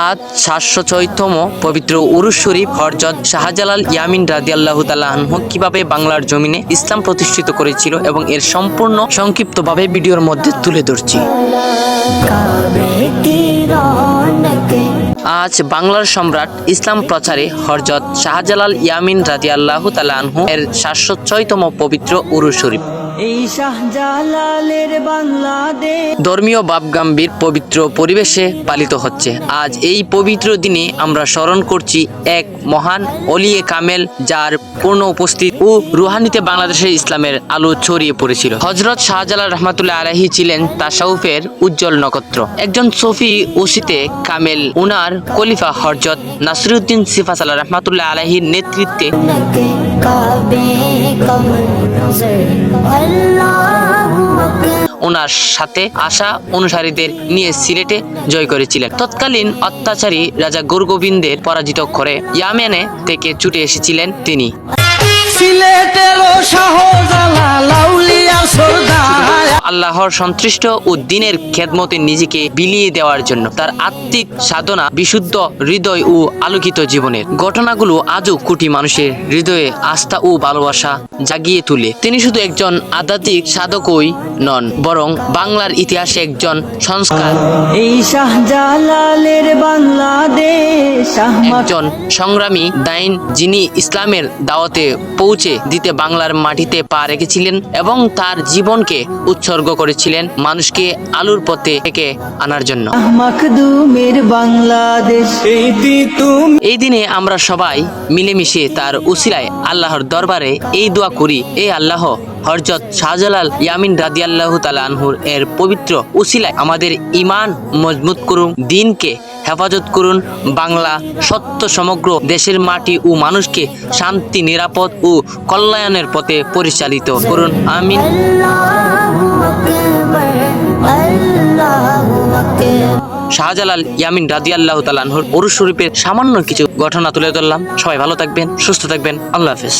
আজ সাতশো ছয়তম পবিত্র উরুশ শরীফ হরজত শাহজালাল ইয়ামিন রাদিয়াল্লাহ তালাহ কীভাবে বাংলার জমিনে ইসলাম প্রতিষ্ঠিত করেছিল এবং এর সম্পূর্ণ সংক্ষিপ্তভাবে ভিডিওর মধ্যে তুলে ধরছি। আজ বাংলার সম্রাট ইসলাম প্রচারে হরজত শাহজালাল ইয়ামিন রাদিয়াল্লাহ তালাহ এর সাতশো ছয়তম পবিত্র উরু শরীফ। এই শাহজালালের বাংলাদেশ। ধর্মীয় ভাবগাম্ভীর পবিত্র পরিবেশে পালিত হচ্ছে। আজ এই পবিত্র দিনে আমরা স্মরণ করছি এক মহান অলিয়ে কামেল যার পূর্ণ উপস্থিত ও রুহানিতে বাংলাদেশের ইসলামের আলো ছড়িয়ে পড়েছিল। হজরত শাহজালাল রহমাতুল্লাহ আলাহি ছিলেন তাসাউফের উজ্জ্বল নক্ষত্র। একজন সফি ওসিতে কামেল উনার কলিফা হরজত নাসরুদ্দিন সিফাসাল্লাহ রহমাতুল্লাহ আলাহির নেতৃত্বে ওনার সাথে আসা অনুসারীদের নিয়ে সিলেটে জয় করেছিলেন। তৎকালীন অত্যাচারী রাজা গোবিন্দের পরাজিত করে ইয়ামেনে থেকে ছুটে এসেছিলেন তিনি। সিলেটের সাহস আল্লাহর সন্তুষ্ট ও দিনের খেদমতে নিজেকে বিলিয়ে দেওয়ার জন্য। তার আত্মিক সাধনা বিশুদ্ধ হৃদয় ও আলোকিত জীবনের। ঘটনাগুলো আজও কোটি মানুষের হৃদয়ে আস্থা ও ভালোবাসা জাগিয়ে তুলে। তিনি শুধু একজন আধ্যাত্মিক সাধকই নন, বরং বাংলার ইতিহাসে একজন সংস্কার। এই শাহজালালের বাংলাদেশ একজন সংগ্রামী দাইন যিনি ইসলামের দাওয়াতে পৌঁছে দিতে বাংলার মাটিতে পা রেখেছিলেন এবং তার জীবনকে উৎসর্গ করেছিলেন মানুষকে আলুর পথে থেকে আনার জন্য। বাংলাদেশ। এই দিনে আমরা সবাই মিলেমিশে তার উসিলায় আল্লাহর দরবারে এই দোয়া করি এই আল্লাহ হরজত শাহজালাল ইয়ামিন রাদিয়াল্লাহু তাআলা আনহুর এর পবিত্র উসিলায় আমাদের ইমান মজবুত করুন দিনকে হেফাজত করুন বাংলা সত্য সমগ্র দেশের মাটি ও মানুষকে শান্তি, নিরাপদ ও কল্যাণের পথে পরিচালিত করুন। আমিন। শাহজালাল ইয়ামিন রাজি আল্লাহ তালানহর ওরু সামান্য কিছু ঘটনা তুলে ধরলাম। সবাই ভালো থাকবেন, সুস্থ থাকবেন। আল্লাহ হাফেজ।